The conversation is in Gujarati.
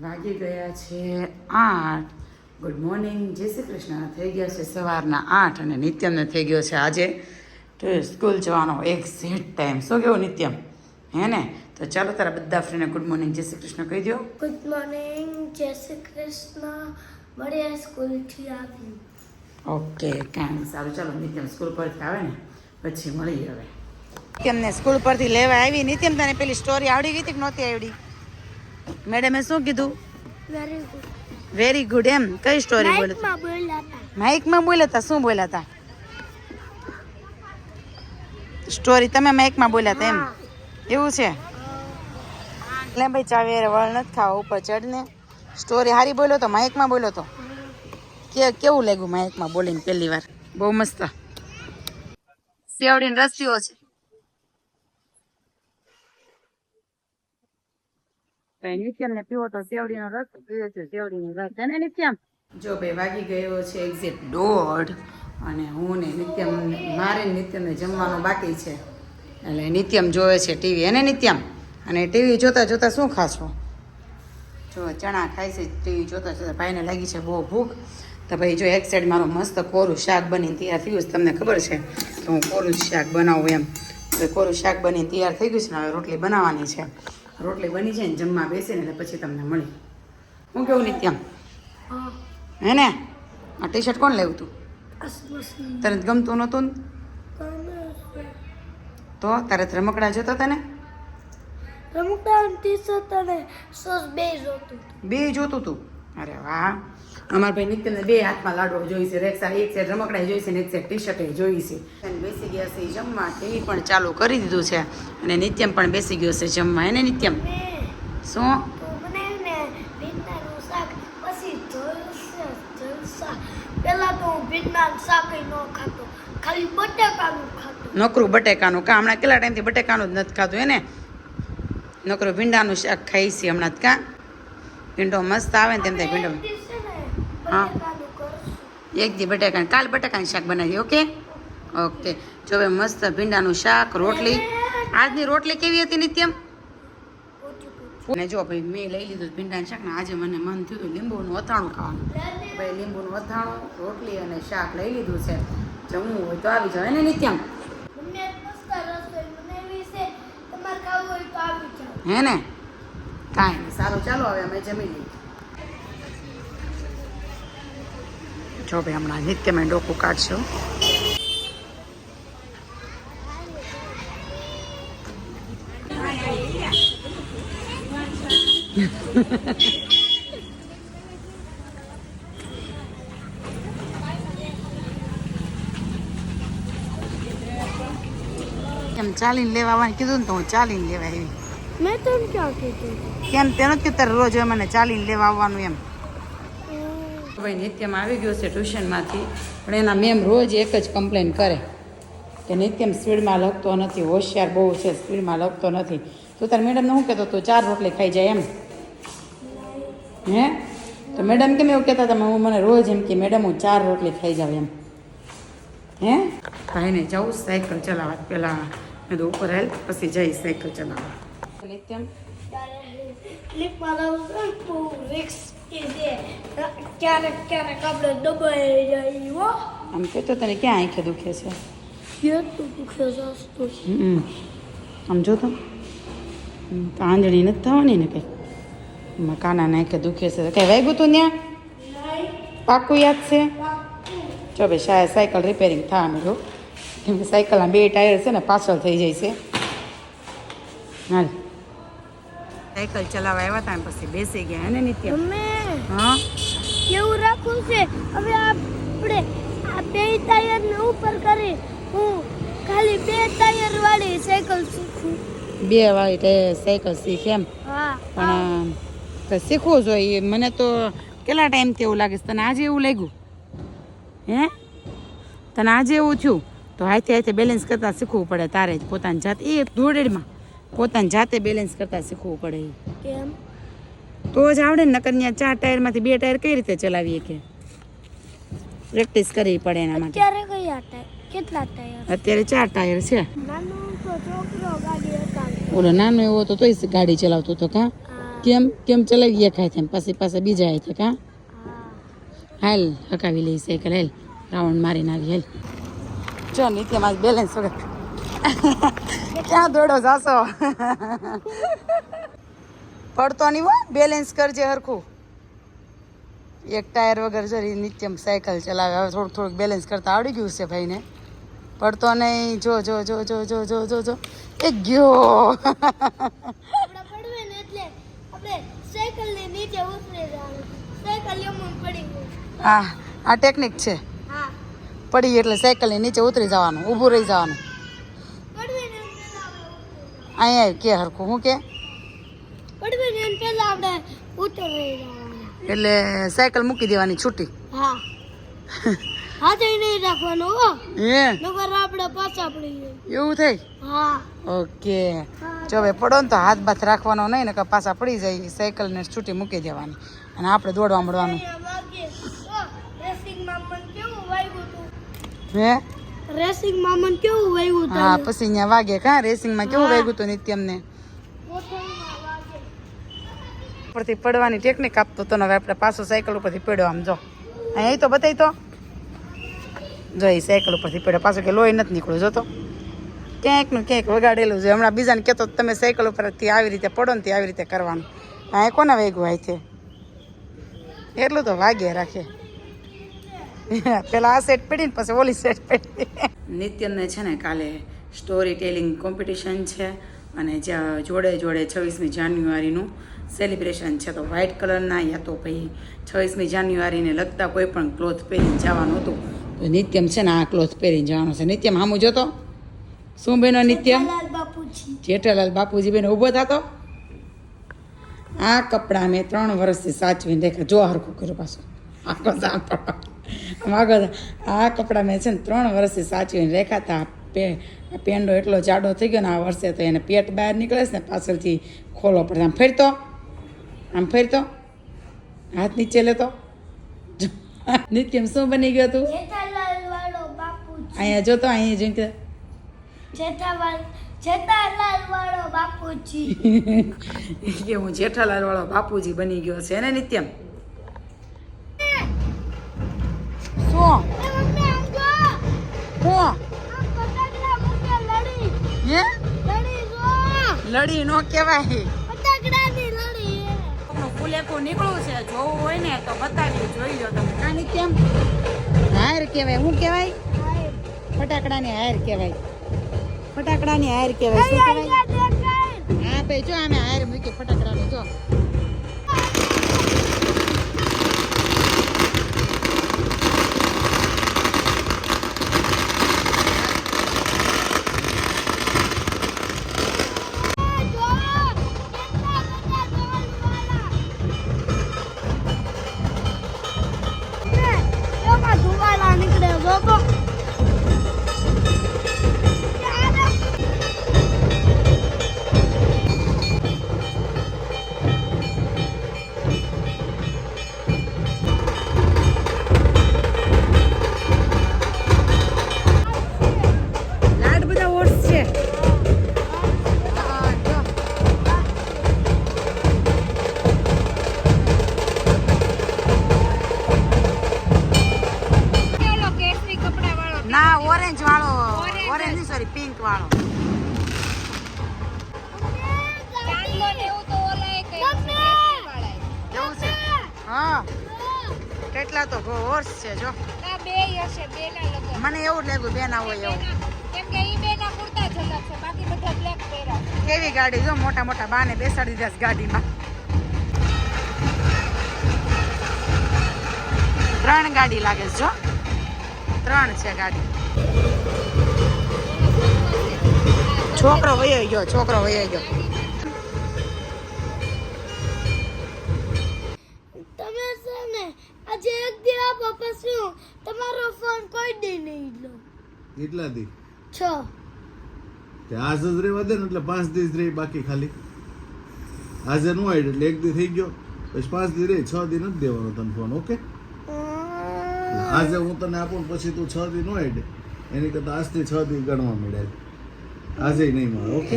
વાગી ગયા છે આઠ. ગુડ મોર્નિંગ જય શ્રી કૃષ્ણ. થઈ ગયા છે સવારના આઠ અને નિત્યમને થઈ ગયો છે આજે તો સ્કૂલ જવાનો એક સેટ ટાઈમ શું કેવું નિત્યમ? હે ને? તો ચાલો તારા બધા ફ્રેન્ડને ગુડ મોર્નિંગ જય શ્રી કૃષ્ણ કહી દો. ગુડ મોર્નિંગ જય શ્રી કૃષ્ણ. મળ્યા સ્કૂલથી આવી ઓકે કાંઈ સારું ચાલો નિત્યમ સ્કૂલ પરથી આવે ને પછી મળીએ હવે. નિત્યમને સ્કૂલ પરથી લેવા આવી. નિત્યમ તને પેલી સ્ટોરી આવડી ગઈ હતી કે નહોતી આવડી? મેડમે શું કીધું? વેરી ગુડ વેરી ગુડ એમ. કઈ સ્ટોરી બોલ્યા માઇકમાં બોલ્યા હતા શું બોલ્યા હતા સ્ટોરી તમે માઇકમાં બોલ્યા હતા એમ? એવું છે? એટલે ભાઈ ચાવી વળ નથી ખાવા ઉપર ચડને. સ્ટોરી હારી બોલ્યો તો? માઇકમાં બોલ્યો તો? કે કેવું લાગ્યું માઇકમાં બોલીને પહેલી વાર? બહુ મસ્ત. સેવડીને રસીઓ છે. નિત્યમને પીવો તો સેવડીનો રસ, પીવે છે સેવડીનો રસ. છે ને નિત્યમ જો ભાઈ વાગી ગયો છે એક્ઝેક્ટ દોઢ અને હું ને નિત્યમ મારે નિત્યમને જમવાનું બાકી છે. એટલે નિત્યમ જોવે છે ટીવી. એને નિત્યમ? અને ટીવી જોતા જોતા શું ખાશો? જો ચણા ખાય છે, ટીવી જોતા જોતા ભાઈને લાગી છે બહુ ભૂખ. તો ભાઈ જો એક સાઈડ મારું મસ્ત કોરું શાક બનીને તૈયાર થયું છે, તમને ખબર છે? કે હું કોરું શાક બનાવું એમ. તો કોરું શાક બનીને તૈયાર થઈ ગયું છે ને, હવે રોટલી બનાવવાની છે. રોટલી બની જાય ને જમવા બેસે ને એટલે પછી તમને મળી. હું કેવું નિત્યમ? હા. ને? આ ટી શર્ટ કોણ લેવું તું? તને ગમતું નહોતું ને? તો તારે રમકડા જોતો તને રમકડા ટી શર્ટ અને સોસ બે જોતું બે જોતું તું? અરે વાહ. અમારા ભાઈ નિત્યને બે હાથમાં લાડવો છે એક સાઈડ એક સાઈડ રમકડા જોઈ છે ને એક સાઈડ ટી શર્ટ જોઈ છે અને બેસી ગયા છે જમવા ટીવી પણ ચાલુ કરી દીધું છે. અને નિત્યમ પણ બેસી ગયો છે જમવા. એને નિત્યમ? શું? નોકરું બટેકાનું કા હમણાં કેટલા ટાઈમથી બટેકાનું જ નથી ખાતું એને નોકરું ભીંડાનું શાક ખાઈ છે હમણાં જ કા? ભીંડો મસ્ત આવે ને તેમ થાય ભીંડો. હા. એક દી બટાકા કાલ બટાકાનું શાક બનાવી ઓકે? ઓકે. જો હવે મસ્ત ભીંડાનું શાક રોટલી. આજની રોટલી કેવી હતી નિત્યમ? અને જો ભાઈ મેં લઈ લીધું ભીંડાનું શાક ને આજે મને મન થયું હતું લીંબુનું અથાણું ખાવાનું. ભાઈ લીંબુનું અથાણું રોટલી અને શાક લઈ લીધું છે. જમવું હોય તો આવી જાવ ને નિત્યમ? હે ને? કાંઈ નહીં સારું. ચાલો હવે અમે જમી લઈએ. જો ભાઈ હમણાં નિત્યમાં ડોકું કાઢશો. એમ ચાલીને લેવા આવવાનું કીધું ને તો હું ચાલીને લેવા આવી. મેં તો ક્યાં કીધું? કેમ તેનો કીધું રોજ હવે મને ચાલીને લેવા આવવાનું એમ. ભાઈ નિત્યમ આવી ગયો છે ટ્યુશનમાંથી પણ એના મેમ રોજ એક જ કમ્પ્લેન કરે કે નિત્યમ સ્પીડમાં લખતો નથી હોશિયાર બહુ છે સ્પીડમાં લખતો નથી. તો તાર મેડમને શું કહેતો તું ચાર રોટલી ખાઈ જાય એમ. હે? તો મેડમ કેમ એવું કહેતા હતા? હું મને રોજ એમ કે મેડમ હું ચાર રોટલી ખાઈ જાઉં એમ. હે? ખાઈને જાઉં સાયકલ ચલાવવા. પહેલાં મેં તો ઉપર હેલ્પ પછી જઈશ સાયકલ ચલાવવા. નિત્યમ ક્લિપમાં લાવું છું ને બહુ રિક્સ એ છે ક્યારેક ક્યારેક આપણે દબાઈ જાય હો આમ કહેતો તને ક્યાં આંખે દુખે છે? કેટલું દુખે હમ. આમ જો તો. તો નથી થવાની ને કંઈ? કાના નાખે દુખે છે કંઈ વાગ્યું તું ત્યાં? પાકું યાદ છે? જો ભાઈ શાયદ સાયકલ રિપેરિંગ થવાનું જો કેમ કે સાયકલના બે ટાયર છે ને, પાછળ થઈ જાય છે. હાલ. સાયકલ ચલાવવા આવ્યા હતા પછી બેસી ગયા હે ને નિત્ય. હા? કેવું રાખવું છે? હવે આપણે આ બે ટાયર ને ઉપર કરી હું ખાલી બે ટાયર વાળી સાયકલ શીખું. બે વાળી સાયકલ શીખ એમ? પણ શીખવું જોઈએ? મને તો કેટલા ટાઈમથી એવું લાગે તને આજે એવું લાગ્યું? હે? તને આજે એવું થયું? તો હાથે હાથે બેલેન્સ કરતાં શીખવું પડે તારે જ પોતાની જાત. એ દોડેડમાં પોતાની જાતે બેલેન્સ કરતાં શીખવું પડે. કેમ? તો જ આવડે ને નકર ચાર ટાયરમાંથી બે ટાયર કઈ રીતે ચલાવીએ કે? પ્રેક્ટિસ કરવી પડે એના માટે. અત્યારે કયા ટાયર કેટલા ટાયર અત્યારે ચાર ટાયર છે. ઓલો નાનો એવો હતો તોય ગાડી ચલાવતો હતો કાં? કેમ? કેમ ચલાવી ગયા થાય પાસે પાસે બીજા આવી કા? હાલ હકાવી લઈ સાયકલ હેલ. રાઉન્ડ મારીને આવી હાલ. જો મારી બેલેન્સ વગર. ક્યાં દોડો જાશો? પડતો નહીં હો બેલેન્સ કરજે હરખું. એક ટાયર વગર જરી નિત્યમ સાયકલ ચલાવે. હવે થોડુંક થોડુંક બેલેન્સ કરતા આવડી ગયું છે ભાઈને. પડતો નહીં. જો જો જો જો જો જો જો જો. એ ગયો. હા આ ટેકનિક છે. પડી એટલે સાયકલની નીચે ઉતરી જવાનું ઊભું રહી જવાનું પડવે ને એમ પહેલા આપણે અહીંયા કે હરખું હું કે? ને એટલે સાયકલ મૂકી દેવાની છૂટી. હા. હાથે નહીં રાખવાનું હો. હે? નગર આપણે પાછા પડી જાય એવું થઈ? હા. ઓકે. જો હવે પડો ને તો હાથ બાથ રાખવાનો નહીં ને કે પાછા પડી જાય સાયકલને છૂટી મૂકી દેવાની. અને આપણે દોડવા મળવાનું. હે? રેસિંગ મને કેવું વાગ્યું હા પછી અહીંયા વાગે. કાં રેસિંગમાં કેવું વાગ્યું નિત્યમ ને ઉપરથી પડવાની ટેકનિક આપતો તો હવે આપણે પાછો સાયકલ ઉપરથી પડ્યો આમ જો. અહીં તો બતાવી તો. જો એ સાયકલ ઉપરથી પડ્યો. પાછો કે લોહી નથી નીકળ્યું. જોતો ક્યાંકનું ક્યાંક વગાડેલું છે. હમણાં બીજાને કહેતો તો તમે સાયકલ ઉપરથી આવી રીતે પડો ને તે આવી રીતે કરવાનું. અહીં કોને વાગ્યું આય છે? એટલું તો વાગે રાખે. પેલા આ સેટ પડીને પછી ઓલી સેટ પડી. નિત્યને છે ને કાલે સ્ટોરી ટેલિંગ કોમ્પિટિશન છે અને જ્યાં જોડે જોડે છવ્વીસમી જાન્યુઆરીનું સેલિબ્રેશન છે. તો વ્હાઇટ કલરના યા તો ભાઈ છવ્વીસમી જાન્યુઆરીને લગતા કોઈ પણ ક્લોથ પહેરીને જવાનું હતું. તો નિત્યમ છે ને આ ક્લોથ પહેરીને જવાનું છે. નિત્યમ, હામું જોતો? શું બેનો નિત્યમ? જેઠાલાલ બાપુજી બેન ઊભો થતો? આ કપડાં મેં ત્રણ વર્ષથી સાચવીને દેખા જો હરખું કર્યું પાછું. આખો સાંભળો. આગળ આ કપડાં મેં છે ને ત્રણ વર્ષથી સાચવીને રેખાતા પે પેંડો એટલો જાડો થઈ ગયો ને આ વર્ષે તો એને પેટ બહાર નીકળે છે ને પાછળથી ખોલો પડે. આમ ફેરતો. આમ ફેરતો. હાથ નીચે લેતો. નિત્યમ શું બની ગયો તું અહીંયા જોતો અહીંયા જોઈ કે જેઠાલાલ વાળો બાપુજી. કે હું જેઠાલાલ વાળો બાપુજી બની ગયો છે ને નિત્યમ? હું? લડી હે લડી નો કહેવાય ફૂલેકું નીકળવું છે. જોવું હોય ને તો બતાવી જોઈ લો તમે. ના કેમ? હાર કહેવાય. શું કહેવાય? ફટાકડાની હાર કહેવાય. ફટાકડાની હાર કહેવાય. શું કહેવાય? હા ભાઈ જો અમે હાર મૂકી ફટાકડાની જો, કેટલા તો હોર્સ છે જો. મને એવું લાગ્યું બે ના હોય. એવું કેવી ગાડી જો મોટા મોટા બાને બેસાડી દીધા છે ગાડીમાં. ત્રણ ગાડી લાગે છે જો. ત્રણ છે ગાડી. છોકરો વયો ગયો છોકરો વયો ગયો તમે છે ને આજે એક દી આપો પછી હું તમારો ફોન કોઈ દી નહીં લો. કેટલા દી? છ. તે આજ જ રહેવા દે ને એટલે પાંચ દિવસ રહી બાકી ખાલી. આજે નો આઈડ એટલે એક દી થઈ ગયો. પછી પાંચ દી રહી છ દી નથી દેવાનો તને ફોન ઓકે આજે હું તને આપું પછી તું છ દી નો આઈડ એની કરતા આજથી છ દી ગણવા મળે આજે નહીં મળે ઓકે